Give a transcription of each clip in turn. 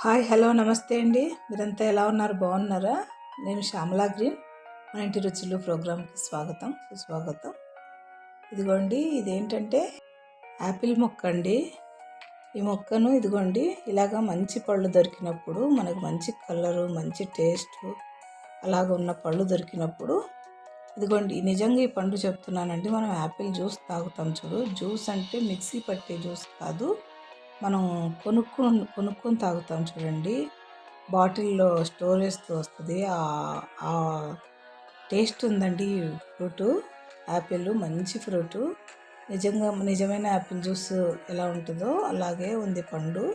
Hi hello నమస్తే అండి. మీరంతా ఎలా ఉన్నారు? బాగున్నారా? నేను శ్యామలా గ్రీన్. మన ఇంటి రుచులు ప్రోగ్రామ్కి స్వాగతం. సుస్వాగతం. ఇదిగోండి ఇదేంటంటే యాపిల్ మొక్క అండి. ఈ మొక్కను ఇదిగోండి ఇలాగ మంచి పళ్ళు దొరికినప్పుడు మనకు మంచి కలరు మంచి టేస్ట్ అలాగ ఉన్న పళ్ళు దొరికినప్పుడు ఇదిగోండి నిజంగా ఈ పండు చెప్తున్నానండి. మనం యాపిల్ జ్యూస్ తాగుతాం చూడు. జ్యూస్ అంటే మిక్సీ పట్టే జ్యూస్ కాదు. మనం కొనుక్కొని కొనుక్కొని తాగుతాం చూడండి. బాటిల్లో స్టోరేజ్తో వస్తుంది. ఆ టేస్ట్ ఉందండి ఫ్రూటు. యాపిల్ మంచి ఫ్రూటు. నిజంగా నిజమైన యాపిల్ జ్యూస్ ఎలా ఉంటుందో అలాగే ఉంది పండు.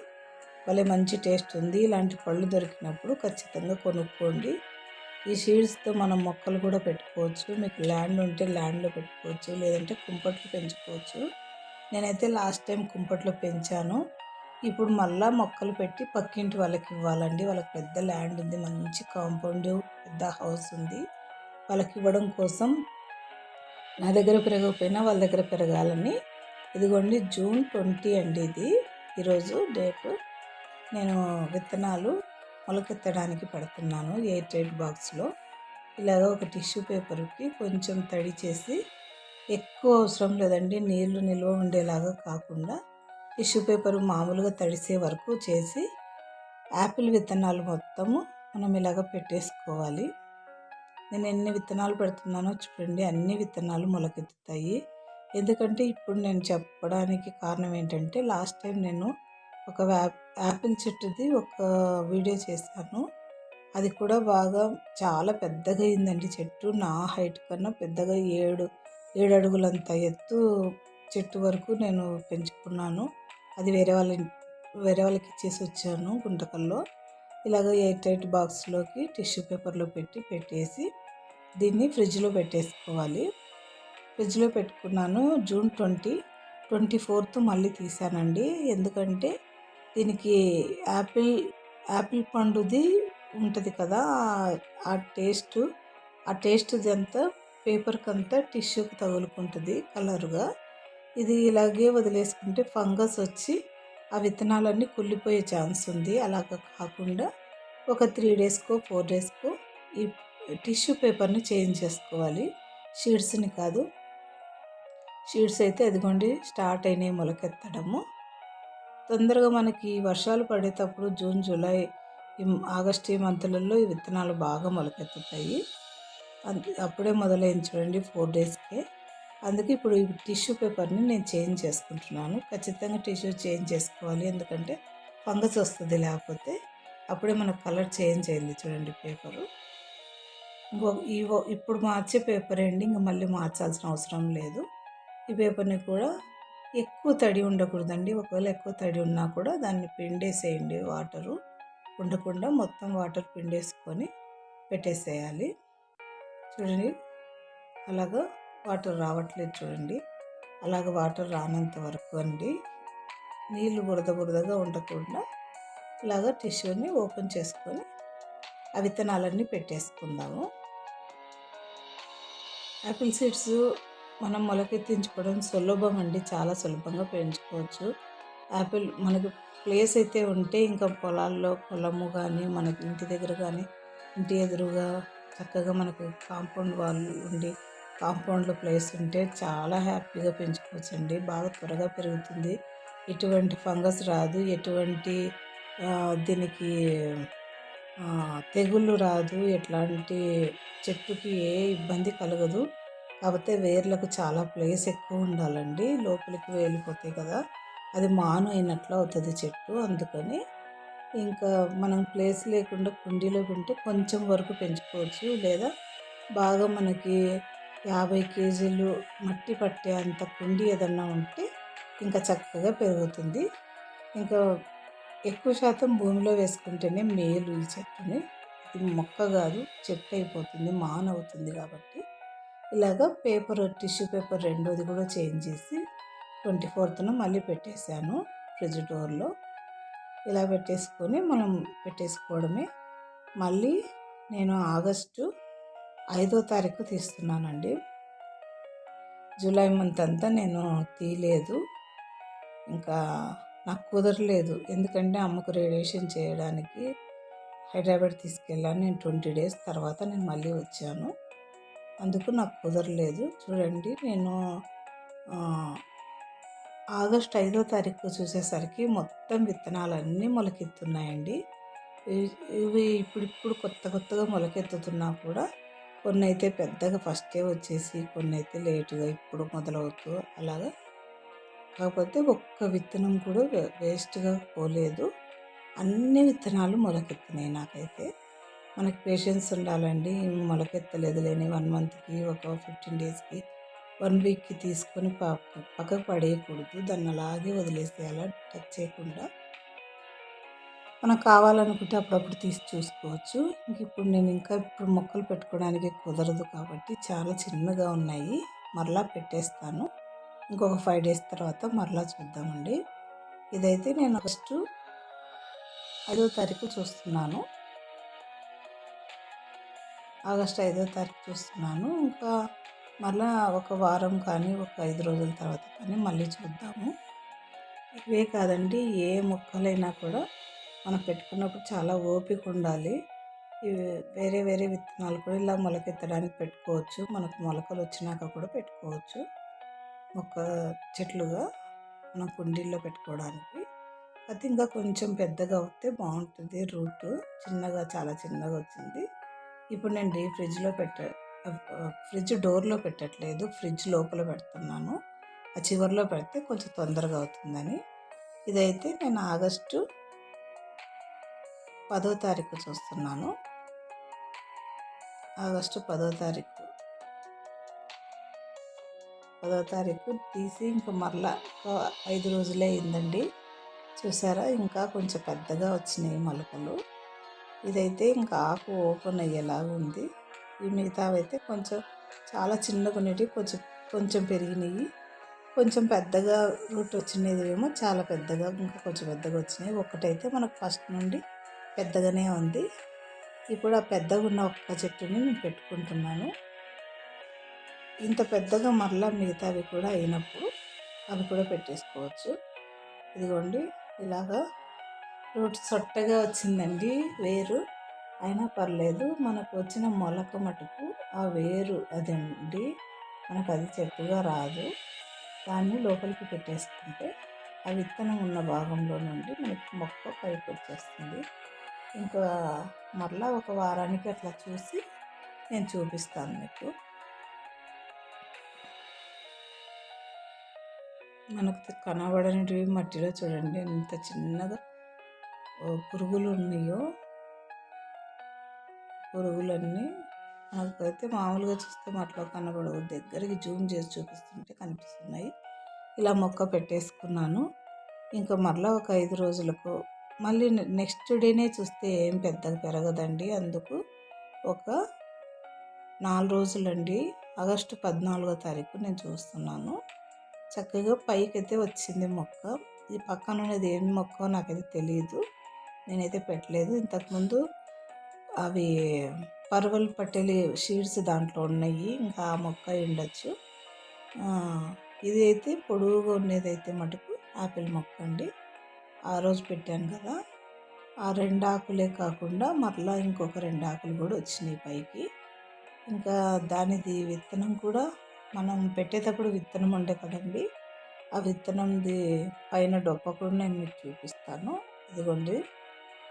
భలే మంచి టేస్ట్ ఉంది. ఇలాంటి పళ్ళు దొరికినప్పుడు ఖచ్చితంగా కొనుక్కోండి. ఈ సీడ్స్తో మనం మొక్కలు కూడా పెట్టుకోవచ్చు. మీకు ల్యాండ్ ఉంటే ల్యాండ్లో పెట్టుకోవచ్చు. లేదంటే కుంపట్లు పెంచుకోవచ్చు. నేనైతే లాస్ట్ టైం కుంపట్లో పెంచాను. ఇప్పుడు మళ్ళా మొక్కలు పెట్టి పక్కింటి వాళ్ళకి ఇవ్వాలండి. వాళ్ళకి పెద్ద ల్యాండ్ ఉంది మంచి కాంపౌండ్ పెద్ద హౌస్ ఉంది. వాళ్ళకి ఇవ్వడం కోసం నా దగ్గర పెరగకపోయినా వాళ్ళ దగ్గర పెరగాలని. ఇదిగోండి జూన్ ట్వంటీ అండి ఇది. ఈరోజు డేట్. నేను విత్తనాలు మొలకెత్తడానికి పెడుతున్నాను ఎయిట్ ఎయిట్ బాక్స్లో. ఇలాగ ఒక టిష్యూ పేపర్కి కొంచెం తడి చేసి ఎక్కువ అవసరం లేదండి. నీళ్ళు నిల్వ ఉండేలాగా కాకుండా టిష్యూ పేపర్ మామూలుగా తడిసే వరకు చేసి యాపిల్ విత్తనాలు మొత్తము మనం ఇలాగ పెట్టేసుకోవాలి. నేను ఎన్ని విత్తనాలు పెడుతున్నానో చూడండి అన్ని విత్తనాలు మొలకెత్తుతాయి. ఎందుకంటే ఇప్పుడు నేను చెప్పడానికి కారణం ఏంటంటే లాస్ట్ టైం నేను ఒక యాపిల్ చెట్టుది ఒక వీడియో చేశాను. అది కూడా బాగా చాలా పెద్దగా అయిందండి చెట్టు. నా హైట్ కన్నా పెద్దగా ఏడు ఏడు అడుగులంత ఎత్తు చెట్టు వరకు నేను పెంచుకున్నాను. అది వేరే వాళ్ళ వేరే వాళ్ళకి ఇచ్చేసి వచ్చాను గుంటకల్లో. ఇలాగ ఎయిట్ ఎయిట్ బాక్స్లోకి టిష్యూ పేపర్లో పెట్టి పెట్టేసి దీన్ని ఫ్రిడ్జ్లో పెట్టేసుకోవాలి. ఫ్రిడ్జ్లో పెట్టుకున్నాను జూన్ ట్వంటీ ట్వంటీ ఫోర్త్ మళ్ళీ తీసానండి. ఎందుకంటే దీనికి యాపిల్ యాపిల్ పండుది ఉంటుంది కదా ఆ టేస్ట్ ఆ టేస్ట్ది అంతా పేపర్కి అంతా టిష్యూకి తగులుకుంటుంది కలర్గా. ఇది ఇలాగే వదిలేసుకుంటే ఫంగస్ వచ్చి ఆ విత్తనాలన్నీ కుళ్ళిపోయే ఛాన్స్ ఉంది. అలాగ కాకుండా ఒక త్రీ డేస్కో ఫోర్ డేస్కో ఈ టిష్యూ పేపర్ని చేంజ్ చేసుకోవాలి. షీడ్స్ని కాదు. షీడ్స్ అయితే అదిగోండి స్టార్ట్ అయినాయి మొలకెత్తడము. తొందరగా మనకి వర్షాలు పడేటప్పుడు జూన్ జూలై ఆగస్టు ఈ మంత్లలో ఈ విత్తనాలు బాగా మొలకెత్తుతాయి. అప్పుడే మొదలైంది చూడండి ఫోర్ డేస్కే. అందుకే ఇప్పుడు ఈ టిష్యూ పేపర్ని నేను చేంజ్ చేసుకుంటున్నాను. ఖచ్చితంగా టిష్యూ చేంజ్ చేసుకోవాలి. ఎందుకంటే ఫంగస్ వస్తుంది లేకపోతే అప్పుడే మనకు కలర్ చేంజ్ అయింది చూడండి పేపరు. ఇంకో ఈ ఇప్పుడు మార్చే పేపర్ అండి. ఇంకా మళ్ళీ మార్చాల్సిన అవసరం లేదు. ఈ పేపర్ని కూడా ఎక్కువ తడి ఉండకూడదండి. ఒకవేళ ఎక్కువ తడి ఉన్నా కూడా దాన్ని పిండేసేయండి వాటరు. ఉండకుండా మొత్తం వాటర్ పిండేసుకొని పెట్టేసేయాలి. చూడండి. అలాగా వాటర్ రావట్లేదు చూడండి. అలాగ వాటర్ రానంత వరకు అండి. నీళ్ళు బురద బురదగా ఉండకుండా ఇలాగ టిష్యూని ఓపెన్ చేసుకొని ఆ విత్తనాలన్నీ పెట్టేసుకుందాము. యాపిల్ సీడ్స్ మనం మొలకెత్తించుకోవడం సులభం అండి. చాలా సులభంగా పెంచుకోవచ్చు. యాపిల్ మనకి ప్లేస్ అయితే ఉంటే ఇంకా పొలాల్లో పొలము కానీ మనకి ఇంటి దగ్గర కానీ ఇంటి ఎదురుగా చక్కగా మనకు కాంపౌండ్ వాళ్ళు ఉండి కాంపౌండ్లో ప్లేస్ ఉంటే చాలా హ్యాపీగా పెంచుకోవచ్చండి. బాగా త్వరగా పెరుగుతుంది. ఎటువంటి ఫంగస్ రాదు. ఎటువంటి దీనికి తెగుళ్ళు రాదు. ఎట్లాంటి చెట్టుకి ఏ ఇబ్బంది కలగదు. కాకపోతే వేర్లకు చాలా ప్లేస్ ఎక్కువ ఉండాలండి. లోపలికి వేలిపోతాయి కదా అది మాను అయినట్లు అవుతుంది చెట్టు. అందుకని ఇంకా మనం ప్లేస్ లేకుండా కుండీలో ఉంటే కొంచెం వరకు పెంచుకోవచ్చు. లేదా బాగా మనకి యాభై కేజీలు మట్టి పట్టే అంత కుండి ఏదన్నా ఉంటే ఇంకా చక్కగా పెరుగుతుంది. ఇంకా ఎక్కువ శాతం భూమిలో వేసుకుంటేనే మేలు ఈ చెట్టుని. ఇది మొక్క కాదు చెట్టు అయిపోతుంది మాన్ అవుతుంది కాబట్టి. ఇలాగ పేపర్ టిష్యూ పేపర్ రెండోది కూడా చేంజ్ చేసి ట్వంటీ ఫోర్త్న మళ్ళీ పెట్టేశాను ఫ్రిడ్జ్ డోర్లో. ఇలా పెట్టేసుకొని మనం పెట్టేసుకోవడమే. మళ్ళీ నేను ఆగస్టు ఐదో తారీఖు తీస్తున్నానండి. జూలై మంత్ అంతా నేను తీయలేదు. ఇంకా నాకు కుదరలేదు. ఎందుకంటే అమ్మకు రేడియేషన్ చేయడానికి హైదరాబాద్ తీసుకెళ్ళాను. నేను ట్వంటీ డేస్ తర్వాత నేను మళ్ళీ వచ్చాను. అందుకు నాకు కుదరలేదు. చూడండి నేను ఆగస్ట్ ఐదో తారీఖు చూసేసరికి మొత్తం విత్తనాలన్నీ మొలకెత్తున్నాయండి. ఇవి ఇప్పుడిప్పుడు కొత్త కొత్తగా మొలకెత్తుతున్నా కూడా కొన్ని అయితే పెద్దగా ఫస్టే వచ్చేసి కొన్ని అయితే లేటుగా ఇప్పుడు మొదలవుతూ అలాగా. కాకపోతే ఒక్క విత్తనం కూడా వేస్ట్గా పోలేదు. అన్ని విత్తనాలు మొలకెత్తినాయి నాకైతే. మనకి పేషెన్స్ ఉండాలండి మొలకెత్తలేదు లేని వన్ మంత్కి ఒక ఫిఫ్టీన్ డేస్కి వన్ వీక్కి తీసుకొని పక్క పక్కకు పడేయకూడదు. దాన్ని అలాగే వదిలేసేయాలి టచ్ చేయకుండా. మనకు కావాలనుకుంటే అప్పుడప్పుడు తీసి చూసుకోవచ్చు. ఇంక ఇప్పుడు నేను ఇంకా ఇప్పుడు మొక్కలు పెట్టుకోవడానికి కుదరదు కాబట్టి చాలా చిన్నగా ఉన్నాయి. మరలా పెట్టేస్తాను. ఇంకొక ఫైవ్ డేస్ తర్వాత మరలా చూద్దామండి. ఇదైతే నేను ఫస్ట్ ఐదో తారీఖు చూస్తున్నాను. ఆగస్ట్ ఐదో తారీఖు చూస్తున్నాను. ఇంకా మళ్ళా ఒక వారం కానీ ఒక ఐదు రోజుల తర్వాత కానీ మళ్ళీ చూద్దాము. ఇవే కాదండి ఏ మొక్కలైనా కూడా మనం పెట్టుకున్నప్పుడు చాలా ఓపిక ఉండాలి ఇవి వేరే వేరే విత్తనాలు కూడా ఇలా మొలకెత్తడానికి పెట్టుకోవచ్చు. మనకు మొలకలు వచ్చినాక కూడా పెట్టుకోవచ్చు. మొక్క చెట్లుగా మనం కుండీల్లో పెట్టుకోవడానికి. అది ఇంకా కొంచెం పెద్దగా అవుతే బాగుంటుంది. రూట్ చిన్నగా చాలా చిన్నగా వచ్చింది. ఇప్పుడు నేను డీ ఫ్రిడ్జ్లో పెట్ట ఫ్రిడ్జ్ డోర్లో పెట్టట్లేదు. ఫ్రిడ్జ్ లోపల పెడుతున్నాను. ఆ చివరిలో పెడితే కొంచెం తొందరగా అవుతుందని. ఇదైతే నేను ఆగస్టు పదో తారీఖు చూస్తున్నాను. ఆగస్టు పదో తారీఖు. పదో తారీఖు తీసి ఇంకా మరలా ఐదు రోజులే అయిందండి. చూసారా? ఇంకా కొంచెం పెద్దగా వచ్చినాయి మొలకలు. ఇదైతే ఇంకా ఆకు ఓపెన్ అయ్యేలాగా ఉంది. ఈ మిగతావైతే కొంచెం చాలా చిన్నగా ఉండేవి కొంచెం కొంచెం పెరిగినాయి కొంచెం పెద్దగా రూట్ వచ్చినది ఏమో చాలా పెద్దగా ఇంకా కొంచెం పెద్దగా వచ్చినాయి. ఒకటైతే మనకు ఫస్ట్ నుండి పెద్దగానే ఉంది. ఇప్పుడు ఆ పెద్దగా ఉన్న ఒక్క చెట్టుని నేను పెట్టుకుంటున్నాను. ఇంత పెద్దగా మరలా మిగతావి కూడా అయినప్పుడు అవి కూడా పెట్టేసుకోవచ్చు. ఇదిగోండి ఇలాగా రూట్ సొట్టగా వచ్చిందండి వేరు. అయినా పర్లేదు మనకు వచ్చిన మొలక మటుకు ఆ వేరు అదండి. మనకు అది చెట్టుగా రాదు. దాన్ని లోపలికి పెట్టేసుకుంటే ఆ విత్తనం ఉన్న భాగంలో నుండి మనకి మొక్క పైకి వచ్చేస్తుంది. ఇంకా మరలా ఒక వారానికి అట్లా చూసి నేను చూపిస్తాను మీకు. మనకు కనబడనివి మట్టిలో చూడండి ఎంత చిన్నగా పురుగులు ఉన్నాయో. పురుగులన్నీ మనకైతే మామూలుగా చూస్తే మట్లో కనబడవు. దగ్గరికి జూమ్ చేసి చూపిస్తుంటే కనిపిస్తున్నాయి. ఇలా మొక్క పెట్టేసుకున్నాను. ఇంకా మరలా ఒక ఐదు రోజులకు మళ్ళీ నెక్స్ట్ డేనే చూస్తే ఏం పెద్దగా పెరగదండి. అందుకు ఒక నాలుగు రోజులండి. ఆగస్టు పద్నాలుగో తారీఖు నేను చూస్తున్నాను. చక్కగా పైకి అయితే వచ్చింది మొక్క. ఈ పక్కన ఉన్నది ఏం మొక్క నాకైతే తెలియదు నేనైతే పెట్టలేదు. ఇంతకుముందు అవి పరువల్ పట్టెలి షీడ్స్ దాంట్లో ఉన్నాయి. ఇంకా ఆ మొక్క ఉండొచ్చు ఇది అయితే పొడుగుగా ఉండేది అయితే మటుకు ఆపిల్ మొక్క అండి ఆ రోజు పెట్టాను కదా. ఆ రెండు ఆకులే కాకుండా మరలా ఇంకొక రెండు ఆకులు కూడా వచ్చినాయి పైకి. ఇంకా దానిది విత్తనం కూడా మనం పెట్టేటప్పుడు విత్తనం ఉండే కదండి. ఆ విత్తనంది పైన డొప్ప కూడా నేను మీకు చూపిస్తాను. ఇదిగోండి.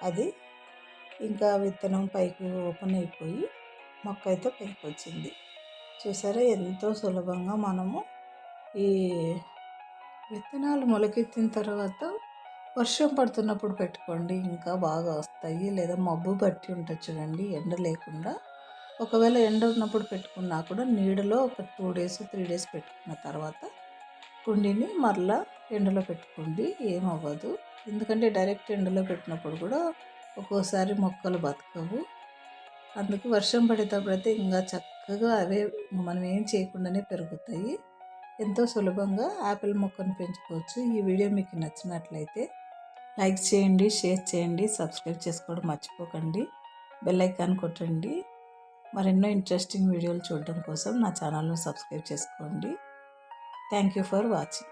అది ఇంకా విత్తనం పైకి ఓపెన్ అయిపోయి మొక్క అయితే పైకి వచ్చింది. చూసారా ఎంతో సులభంగా మనము ఈ విత్తనాలు మొలకెత్తిన తర్వాత వర్షం పడుతున్నప్పుడు పెట్టుకోండి. ఇంకా బాగా వస్తాయి. లేదా మబ్బు పట్టి ఉంటుంది చూడండి. ఎండ లేకుండా. ఒకవేళ ఎండ ఉన్నప్పుడు పెట్టుకున్నా కూడా నీడలో ఒక టూ డేస్ త్రీ డేస్ పెట్టుకున్న తర్వాత కుండీని మరలా ఎండలో పెట్టుకోండి. ఏమవ్వదు. ఎందుకంటే డైరెక్ట్ ఎండలో పెట్టినప్పుడు కూడా ఒక్కోసారి మొక్కలు బతకవు. అందుకు వర్షం పడేటప్పుడు అయితే ఇంకా చక్కగా అవే మనం ఏం చేయకుండానే పెరుగుతాయి. ఎంతో సులభంగా యాపిల్ మొక్కను పెంచుకోవచ్చు. ఈ వీడియో మీకు నచ్చినట్లయితే లైక్ చేయండి షేర్ చేయండి సబ్స్క్రైబ్ చేసుకోవడం మర్చిపోకండి. బెల్ ఐకాన్ కొట్టండి. మరెన్నో ఇంట్రెస్టింగ్ వీడియోలు చూడడం కోసం నా ఛానల్ను సబ్స్క్రైబ్ చేసుకోండి. Thank you for watching.